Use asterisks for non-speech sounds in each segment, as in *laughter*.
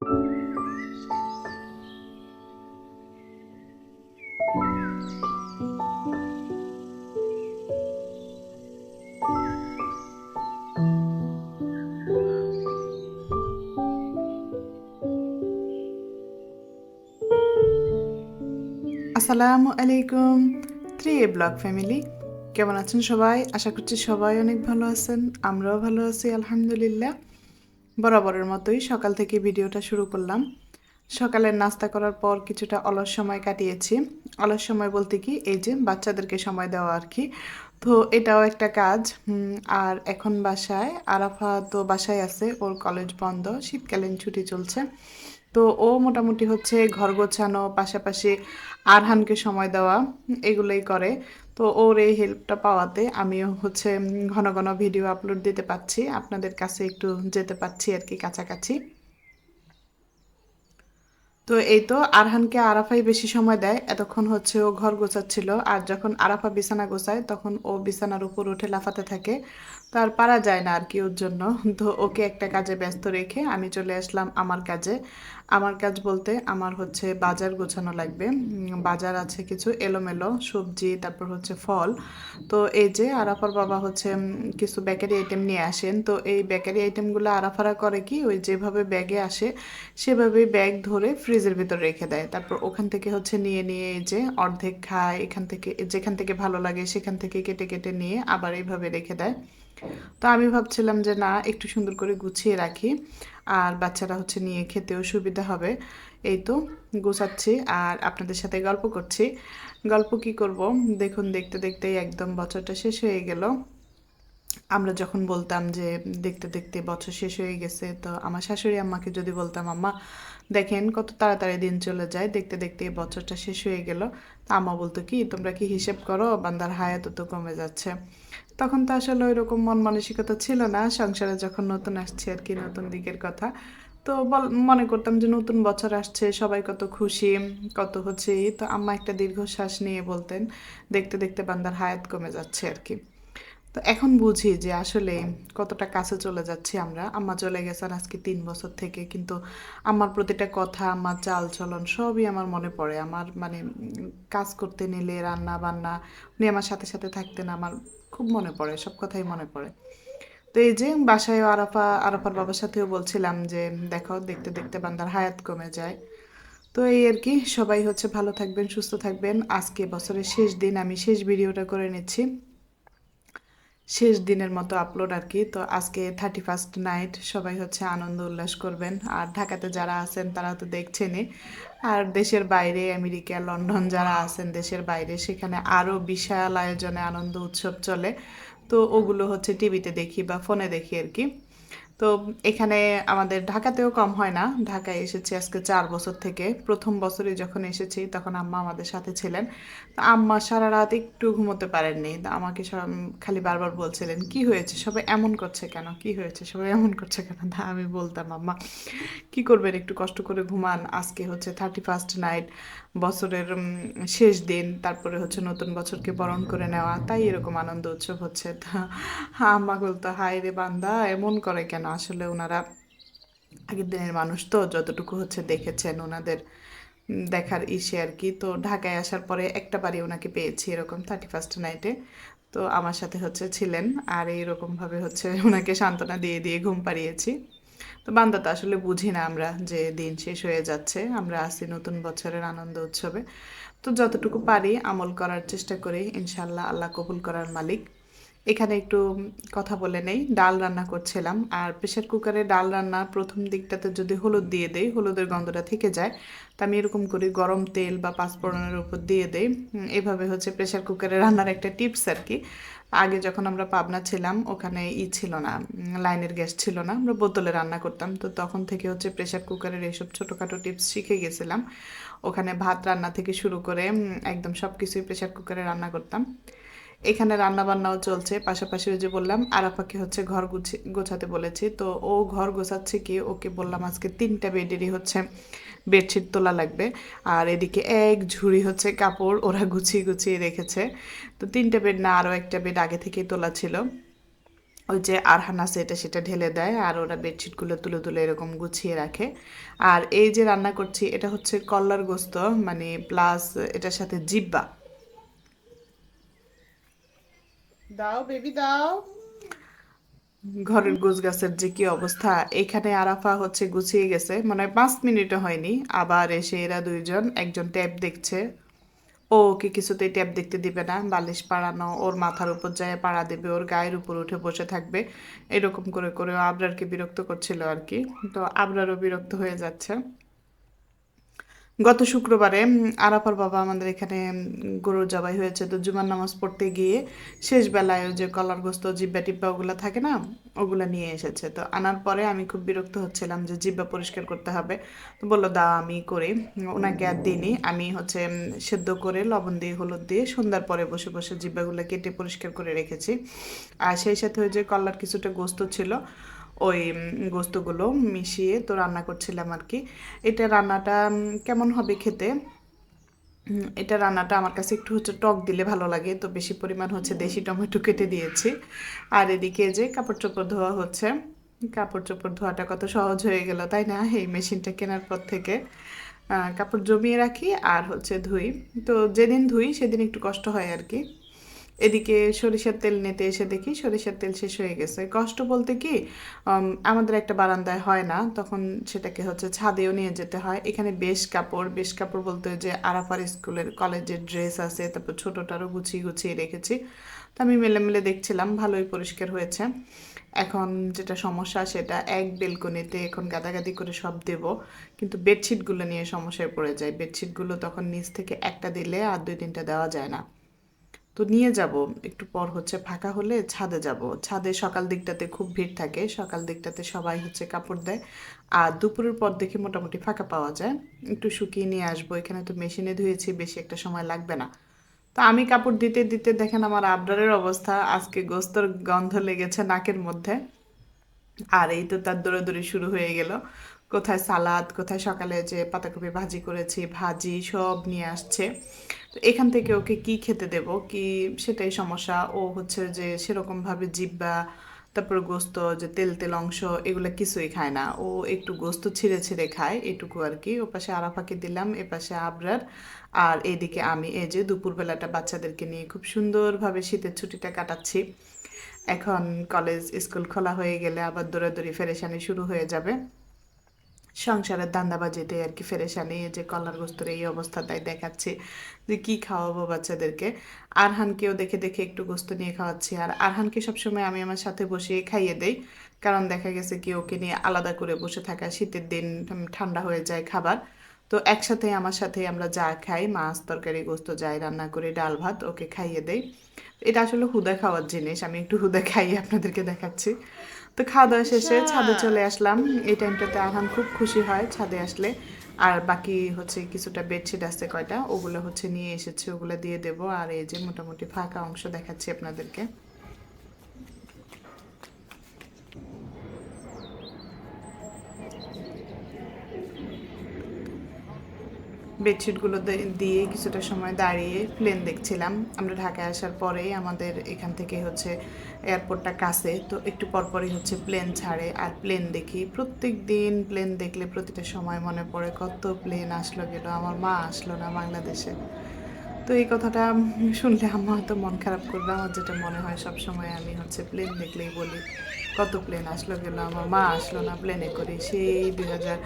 আসসালামু আলাইকুম থ্রি এ blog family. কেমন আছেন সবাই? আশা করছি সবাই অনেক ভালো আছেন, আমরাও ভালো আছি, আলহামদুলিল্লাহ। বরাবরের মতোই সকাল থেকে ভিডিওটা শুরু করলাম। সকালের নাস্তা করার পর কিছুটা অলস সময় কাটিয়েছি। অলস সময় বলতে কি, এই যে বাচ্চাদেরকে সময় দেওয়া আর কি। তো এটাও একটা কাজ। আর এখন বাসায় আরাফা তো বাসায় আছে, ওর কলেজ বন্ধ, শীতকালীন ছুটি চলছে। তো ও মোটামুটি হচ্ছে ঘর গোছানো, পাশাপাশি আরহানকে সময় দেওয়া, এগুলোই করে। তো ওর এই হেল্পটা পাওয়াতে আমিও হচ্ছে ঘন ঘন ভিডিও আপলোড দিতে পারছি আপনাদের কাছে একটু যেতে পারছি আর কি কাছাকাছি। তো এই তো আরহানকে আরাফাই বেশি সময় দেয়, এতক্ষণ হচ্ছে ও ঘর গোছাচ্ছিল। আর যখন আরাফা বিছানা গোছায়, তখন ও বিছানার উপর উঠে লাফাতে থাকে। তো আর পারা যায় না আর কি ওর জন্য। তো ওকে একটা কাজে ব্যস্ত রেখে আমি চলে আসলাম আমার কাজে। আমার কাজ বলতে আমার হচ্ছে বাজার গোছানো লাগবে। বাজার আছে কিছু এলোমেলো সবজি, তারপর হচ্ছে ফল। তো এই যে আরাফার বাবা হচ্ছে কিছু বেকারি আইটেম নিয়ে আসেন। তো এই বেকারি আইটেমগুলো আরাফারা করে কি ওই যেভাবে ব্যাগে আসে, সেভাবেই ব্যাগ ধরে ফ্রিজের ভিতর রেখে দেয়। তারপর ওখান থেকে হচ্ছে নিয়ে নিয়ে এই যে অর্ধেক খায়, এখান থেকে, যেখান থেকে ভালো লাগে সেখান থেকে কেটে কেটে নিয়ে আবার এইভাবে রেখে দেয়। তো আমি ভাবছিলাম যে, না, একটু সুন্দর করে গুছিয়ে রাখি আর বাচ্চারা হচ্ছে নিয়ে খেতেও সুবিধা হবে। এই তো গুছাচ্ছি আর আপনাদের সাথে গল্প করছি। গল্প কি করব? দেখুন, দেখতে দেখতেই একদম বছরটা শেষ হয়ে গেল। আমরা যখন বলতাম যে, দেখতে দেখতে বছর শেষ হয়ে গেছে, তো আমার শাশুড়ি আম্মাকে যদি বলতাম, আম্মা, দেখেন কত তাড়াতাড়ি দিন চলে যায়, দেখতে দেখতে এই বছরটা শেষ হয়ে গেল। তা আম্মা বলতো, কি, তোমরা কি হিসেব করো? বান্দার হায়াত তো কমে যাচ্ছে। তখন তো আসলে ওই রকম মন মানসিকতা ছিল না, সংসারে যখন নতুন আসছে আর কি, নতুন দিকের কথা। তো মনে করতাম যে নতুন বছর আসছে, সবাই কত খুশি, কত হচ্ছে তো আম্মা একটা দীর্ঘশ্বাস নিয়ে বলতেন, দেখতে দেখতে বান্দার হায়াত কমে যাচ্ছে আর কি। তো এখন বুঝি যে আসলে কতটা কাছে চলে যাচ্ছি আমরা। আম্মা চলে গেছেন আজকে তিন বছর থেকে, কিন্তু আমার প্রতিটা কথা, আমার চাল চলন সবই আমার মনে পড়ে। আমার মানে কাজ করতে নিলে, রান্না বান্না, উনি আমার সাথে সাথে থাকতেন, আমার খুব মনে পড়ে, সব কথাই মনে পড়ে। তো এই যে বাসায় আরাফা, আরাফার বাবার সাথেও বলছিলাম যে, দেখো, দেখতে দেখতে বান্দার হায়াত কমে যায়। তো এই আর কি, সবাই হচ্ছে ভালো থাকবেন, সুস্থ থাকবেন। আজকে বছরের শেষ দিন, আমি শেষ ভিডিওটা করে নিচ্ছি। শেষ দিনের মতো আপলোড আর কি। তো আজকে থার্টি ফার্স্ট নাইট সবাই হচ্ছে আনন্দ উল্লাস করবেন। আর ঢাকাতে যারা আছেন তারা তো দেখছেনই। আর দেশের বাইরে, আমেরিকা, লন্ডন যারা আছেন দেশের বাইরে, সেখানে আরও বিশাল আয়োজনে আনন্দ উৎসব চলে। তো ওগুলো হচ্ছে টিভিতে দেখি বা ফোনে দেখি আর কি। তো এখানে আমাদের ঢাকাতেও কম হয় না। ঢাকায় এসেছি আজকে চার বছর থেকে। প্রথম বছরে যখন এসেছি তখন আম্মা আমাদের সাথে ছিলেন। আম্মা সারা রাত একটু ঘুমোতে পারেননি। তো আমাকে সব খালি বারবার বলছিলেন, কি হয়েছে? সবাই এমন করছে কেন? কি হয়েছে? সবাই এমন করছে কেন? তা আমি বলতাম, আম্মা, কি করবেন? একটু কষ্ট করে ঘুমান। আজকে হচ্ছে থার্টি ফার্স্ট নাইট বছরের শেষ দিন। তারপরে হচ্ছে নতুন বছরকে বরণ করে নেওয়া। তাই এরকম আনন্দ উৎসব হচ্ছে। তা আম্মা বলতো, হায় রে বান্দা, এমন করে কেন? আসলে ওনারা আগের দিনের মানুষ তো, যতটুকু হচ্ছে দেখেছেন ওনাদের দেখার ইসে আর কি। তো ঢাকায় আসার পরে একটা বাড়ি ওনাকে পেয়েছি এরকম থার্টি ফার্স্ট নাইটে তো আমার সাথে হচ্ছে ছিলেন আর এইরকমভাবে হচ্ছে ওনাকে সান্ত্বনা দিয়ে দিয়ে ঘুম পাড়িয়েছি। তো বান্দা তো আসলে বুঝি না আমরা যে দিন শেষ হয়ে যাচ্ছে, আমরা আসি নতুন বছরের আনন্দ উৎসবে। তো যতটুকু পারি আমল করার চেষ্টা করি ইনশাল্লাহ আল্লাহ কবুল করার মালিক। এখানে একটু কথা বলে নেই, ডাল রান্না করছিলাম। আর প্রেশার কুকারে ডাল রান্নার প্রথম দিকটাতে যদি হলুদ দিয়ে দেই, হলুদের গন্ধটা থেকে যায়, তা আমি এরকম করি গরম তেল বা পাঁচফোড়নের উপর দিয়ে দেই। এভাবে হচ্ছে প্রেশার কুকারে রান্নার একটা টিপস আর কি। আগে যখন আমরা পাবনা ছিলাম, ওখানে ই ছিল না লাইনের গ্যাস ছিল না, আমরা বোতলে রান্না করতাম। তো তখন থেকে হচ্ছে প্রেশার কুকারের এইসব ছোটোখাটো টিপস শিখে গেছিলাম। ওখানে ভাত রান্না থেকে শুরু করে একদম সব কিছুই প্রেশার কুকারে রান্না করতাম। এখানে রান্না বান্নাও চলছে। পাশাপাশি ওই যে বললাম, আরাফাকে হচ্ছে ঘর গুছি, গোছাতে বলেছি। তো ও ঘর গোছাচ্ছে কি, ওকে বললাম আজকে তিনটা বেডেরই হচ্ছে বেডশিট তোলা লাগবে। আর এদিকে এক ঝুড়ি হচ্ছে কাপড় ওরা গুছিয়ে গুছিয়ে রেখেছে। তো তিনটা বেড না, আরও একটা বেড আগে থেকেই তোলা ছিল। ওই যে আরহান এটা সেটা ঢেলে দেয় আর ওরা বেডশিটগুলো তুলে তুলে এরকম গুছিয়ে রাখে। আর এই যে রান্না করছি, এটা হচ্ছে কল্লার গোস্ত মানে প্লাস এটার সাথে জিব্বা দাও বেবি দাও। ঘরের গোছ গাছের যে কি অবস্থা, এখানে আরাফা হচ্ছে গুছিয়ে গেছে মানে পাঁচ মিনিটও হয়নি, আবার এসে এরা দুইজন, একজন ট্যাব দেখছে। ও ওকে কিছুতেই ট্যাব দেখতে দিবে না, বালিশ পাড়ানো, ওর মাথার উপর যায় পাড়া দেবে, ওর গায়ের উপর উঠে বসে থাকবে। এরকম করে করে আবরারকে বিরক্ত করছিল আর কি, তো আবরারও বিরক্ত হয়ে যাচ্ছে। গত শুক্রবারে আরাফার বাবা আমাদের এখানে গরুর জবাই হয়েছে। তো জুমার নামাজ পড়তে গিয়ে শেষ বেলায় যে কলার গোস্ত, জিব্বা টিব্বা ওগুলো থাকে না, ওগুলো নিয়ে এসেছে। তো আনার পরে আমি খুব বিরক্ত হচ্ছিলাম যে জিব্বা পরিষ্কার করতে হবে। তো বলল, দাও, আমি করি। ওনাকে আর দিইনি। আমি হচ্ছে সেদ্ধ করে লবণ দিয়ে, হলুদ দিয়ে সন্ধ্যার পরে বসে বসে জিব্বাগুলো কেটে পরিষ্কার করে রেখেছি। আর সেই সাথে ওই যে কলার কিছুটা গোস্ত ছিল ওই গোস্তগুলো মিশিয়ে তো রান্না করছিলাম আর কি এটা রান্নাটা কেমন হবে খেতে? এটা রান্নাটা আমার কাছে একটু হচ্ছে টক দিলে ভালো লাগে তো বেশি পরিমাণ হচ্ছে দেশি টমেটো কেটে দিয়েছি। আর এদিকে যে কাপড় চোপড় ধোয়া হচ্ছে কাপড় চোপড় ধোয়াটা কত সহজ হয়ে গেল তাই না? এই মেশিনটা কেনার পর থেকে। কাপড় জমিয়ে রাখি আর হচ্ছে ধুই। তো যেদিন ধুই সেদিন একটু কষ্ট হয় আর কি এদিকে সরিষার তেল নিতে এসে দেখি সরিষার তেল শেষ হয়ে গেছে। কষ্ট বলতে কি আমাদের একটা বারান্দায় হয় না, তখন সেটাকে হচ্ছে ছাদেও নিয়ে যেতে হয়। এখানে বেশ কাপড় বেশ কাপড় বলতে যে আরাফার স্কুলের কলেজের ড্রেস আছে, তারপর ছোটোটারও গুছিয়ে গুছিয়ে রেখেছি। তো আমি মেলে মেলে দেখছিলাম, ভালোই পরিষ্কার হয়েছে। এখন যেটা সমস্যা সেটা এক বেলকনিতে এখন গাদাগাদি করে সব দেব, কিন্তু বেডশিটগুলো নিয়ে সমস্যায় পড়ে যায় বেডশিটগুলো তখন নিচ থেকে একটা দিলে আর দুই তিনটা দেওয়া যায় না। তো নিয়ে যাব। একটু পর হচ্ছে ফাঁকা হলে ছাদে যাব। ছাদে সকাল দিকটাতে খুব ভিড় থাকে। সকাল দিকটাতে সবাই হচ্ছে কাপড় দেয়। আর দুপুরের পর দেখে মোটামুটি ফাঁকা পাওয়া যায়। একটু শুকিয়ে নিয়ে আসব। এখানে তো মেশিনে ধুয়েছি, বেশি একটা সময় লাগবে না। তো আমি কাপড় দিতে দিতে দেখেন আমার আবরারের অবস্থা। আজকে গোস্তর গন্ধ লেগেছে নাকের মধ্যে। আর এই তো তার দৌড়াদৌড়ি শুরু হয়ে গেল। কোথায় সালাদ, কোথায় সকালে যে পাতাকপি ভাজি করেছি, ভাজি সব নিয়ে আসছে। তো এখান থেকে ওকে কি খেতে দেব, কি সেটাই সমস্যা। ও হচ্ছে যে সেরকমভাবে জিব্বা, তারপর গোস্ত, যে তেল তেল অংশ এগুলো কিছুই খায় না। ও একটু গোস্ত ছিঁড়ে ছিঁড়ে খায়, এটুকু আর কি। ও পাশে আরাফাকে দিলাম, এ পাশে আবরার। আর এদিকে আমি, এই যে দুপুরবেলাটা বাচ্চাদেরকে নিয়ে খুব সুন্দরভাবে শীতের ছুটিটা কাটাচ্ছি। এখন কলেজ, স্কুল খোলা হয়ে গেলে আবার দৌড়াদৌড়ি, ফেরেশানি শুরু হয়ে যাবে। সংসারের দান্দাবাজিতে আর কি ফেরেশানি যে কলার গোস্তর এই অবস্থাটাই দেখাচ্ছি যে কি খাওয়াবো বাচ্চাদেরকে। আরহানকেও দেখে দেখে একটু গোস্ত নিয়ে খাওয়াচ্ছি। আর আরহানকে সবসময় আমি আমার সাথে বসিয়ে খাইয়ে দেই, কারণ দেখা গেছে কি ওকে নিয়ে আলাদা করে বসে থাকা শীতের দিন ঠান্ডা হয়ে যায় খাবার। তো একসাথে আমার সাথে আমরা যা খাই, মাছ, তরকারি, গোস্ত, যাই রান্না করে, ডাল, ভাত, ওকে খাইয়ে দেই। এটা আসলে হুদা খাওয়ার জিনিস, আমি একটু হুদা খাইয়ে আপনাদেরকে দেখাচ্ছি। তো খাওয়া দাওয়া শেষে ছাদে চলে আসলাম। এই টাইমটাতে আহান খুব খুশি হয় ছাদে আসলে। আর বাকি হচ্ছে কিছুটা বেডশিট আছে কয়টা ওগুলো হচ্ছে নিয়ে এসেছে ওগুলো দিয়ে দেবো। আর এই যে মোটামুটি ফাঁকা অংশ দেখাচ্ছি আপনাদেরকে। বেডশিটগুলো দিয়ে কিছুটা সময় দাঁড়িয়ে প্লেন দেখছিলাম। আমরা ঢাকায় আসার পরেই আমাদের এখান থেকে হচ্ছে এয়ারপোর্টটা কাছে, তো একটু পরপরই হচ্ছে প্লেন ছাড়ে। আর প্লেন দেখি, প্রত্যেক দিন প্লেন দেখলে প্রতিটা সময় মনে পড়ে, কত প্লেন আসলো গেল, আমার মা আসলো না বাংলাদেশে। তো এই কথাটা শুনলে আমার হয়তো মন খারাপ করবে, আমার যেটা মনে হয় সব সময় আমি হচ্ছে প্লেন দেখলেই বলি, কত প্লেন আসলো গেল, আমার মা আসলো না প্লেনে করে, সেই দুই হাজার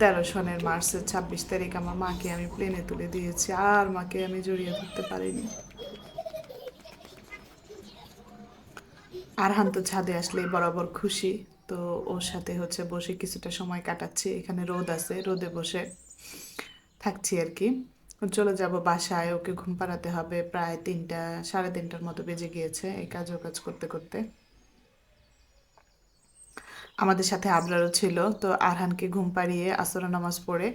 তেরো সনের মার্চের ছাব্বিশ তারিখ আমার মাকে আমি প্লেনে তুলে দিয়েছি। আর মাকে আমি জড়িয়ে ধরতে পারিনি। আরহান তো ছাদে আসলে বরাবর খুশি। তো ওর সাথে হচ্ছে বসে কিছুটা সময় কাটাচ্ছি। এখানে রোদ আছে, রোদে বসে থাকছি আর কি। চলে যাব বাসায়, ওকে ঘুম পাড়াতে হবে। প্রায় তিনটা, সাড়ে তিনটার মতো বেজে গিয়েছে এই কাজ ও কাজ করতে করতে। আমাদের সাথে আবরারও ছিল। তো আরহানকে ঘুম পাড়িয়ে আসর নামাজ পড়ে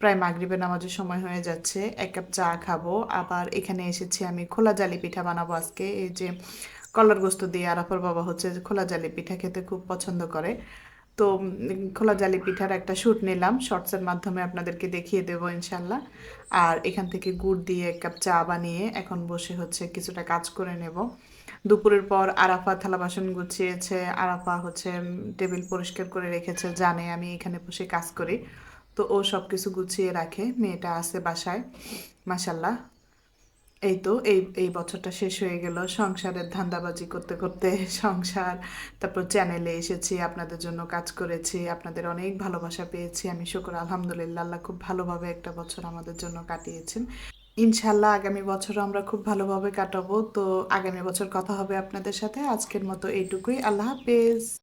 প্রায় মাগরিবের নামাজের সময় হয়ে যাচ্ছে। এক কাপ চা খাব। আবার এখানে এসেছি আমি খোলা জালি পিঠা বানাবো আজকে। এই যে কলার গোস্ত দিয়ে আরাফার বাবা হচ্ছে খোলা জালি পিঠা খেতে খুব পছন্দ করে। তো খোলা জালি পিঠার একটা শ্যুট নিলাম। শর্টসের মাধ্যমে আপনাদেরকে দেখিয়ে দেবো ইনশাল্লাহ। আর এখান থেকে গুড় দিয়ে এক কাপ চা বানিয়ে এখন বসে হচ্ছে কিছুটা কাজ করে নেব। দুপুরের পর আরাফা থালা বাসন গুছিয়েছে, আরাফা হচ্ছে টেবিল পরিষ্কার করে রেখেছে, জানে আমি এখানে বসে কাজ করি। তো ও সব কিছু গুছিয়ে রাখে, মেয়েটা আছে বাসায় মাসাল্লাহ এই তো, এই এই বছরটা শেষ হয়ে গেল, সংসারের ধান্দাবাজি করতে করতে *laughs* সংসার, তারপর চ্যানেলে এসেছি, আপনাদের জন্য কাজ করেছি, আপনাদের অনেক ভালোবাসা পেয়েছি, আমি শুকর, আলহামদুলিল্লাহ, আল্লাহ খুব ভালোভাবে একটা বছর আমাদের জন্য কাটিয়েছেন। ইনশাল্লাহ আগামী বছর আমরা খুব ভালোভাবে কাটাবো। তো আগামী বছর কথা হবে আপনাদের সাথে। আজকের মতো এইটুকুই। আল্লাহ হাফেজ।